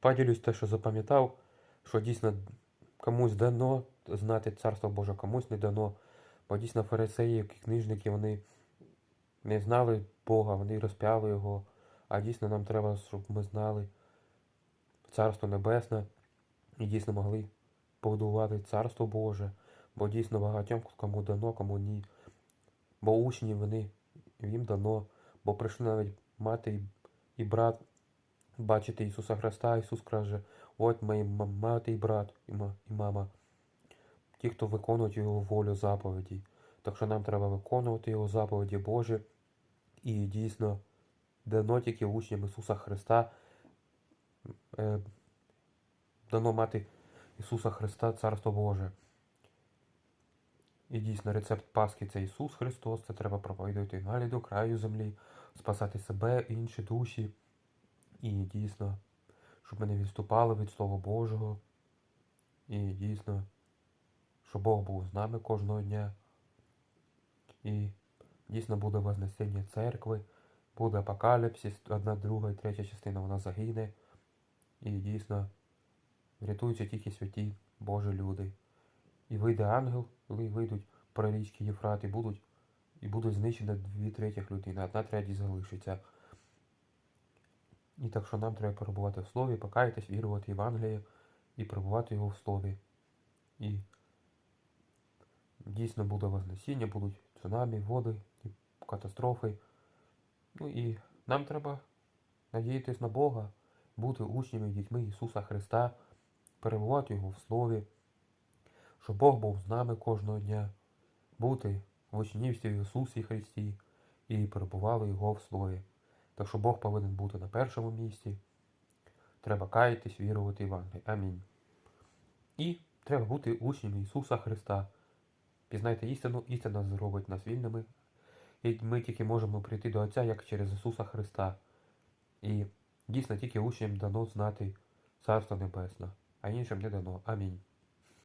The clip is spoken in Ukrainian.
поділюсь те, що запам'ятав, що дійсно комусь дано знати Царство Боже, комусь не дано. Бо дійсно фарисеї, книжники, вони не знали Бога, вони розп'яли його. А дійсно нам треба, щоб ми знали Царство Небесне і дійсно могли побудувати Царство Боже. Бо дійсно багатьом кому дано, кому ні. Бо учні вони їм дано, бо прийшли навіть мати і брат бачити Ісуса Христа. Ісус каже, от мої мати і брат, і, мама. Ті, хто виконують Його волю заповіді. Так що нам треба виконувати Його заповіді Божі. І дійсно дано тільки учням Ісуса Христа. Е, дано мати Ісуса Христа Царство Боже. І дійсно рецепт Пасхи це Ісус Христос, це треба проповідувати далі до краю землі, спасати себе інші душі. І дійсно, щоб ми не відступали від Слова Божого. І дійсно, щоб Бог був з нами кожного дня. І дійсно буде Вознесення церкви, буде апокаліпсис, одна, друга і третя частина вона загине. І дійсно врятуються тільки святі Божі люди. І вийде ангел, коли вийдуть про річки Єфрат, і будуть, і будуть знищені дві третіх людини, одна третя залишиться. І так що нам треба перебувати в слові, покаятись, вірувати в Євангеліє і перебувати його в слові. І дійсно буде Вознесіння, будуть цунамі, води, катастрофи. Ну і нам треба надіятись на Бога, бути учнями, дітьми Ісуса Христа, перебувати Його в Слові, щоб Бог був з нами кожного дня, бути в учнівстві в Ісусі Христі і перебували Його в Слові. Так що Бог повинен бути на першому місці. Треба каятись, вірувати в Євангеліє. Амінь. І треба бути учнями Ісуса Христа. Пізнайте істину, істина зробить нас вільними. І ми тільки можемо прийти до Отця як через Ісуса Христа. І дійсно тільки учням дано знати Царство Небесне, а іншим не дано. Амінь.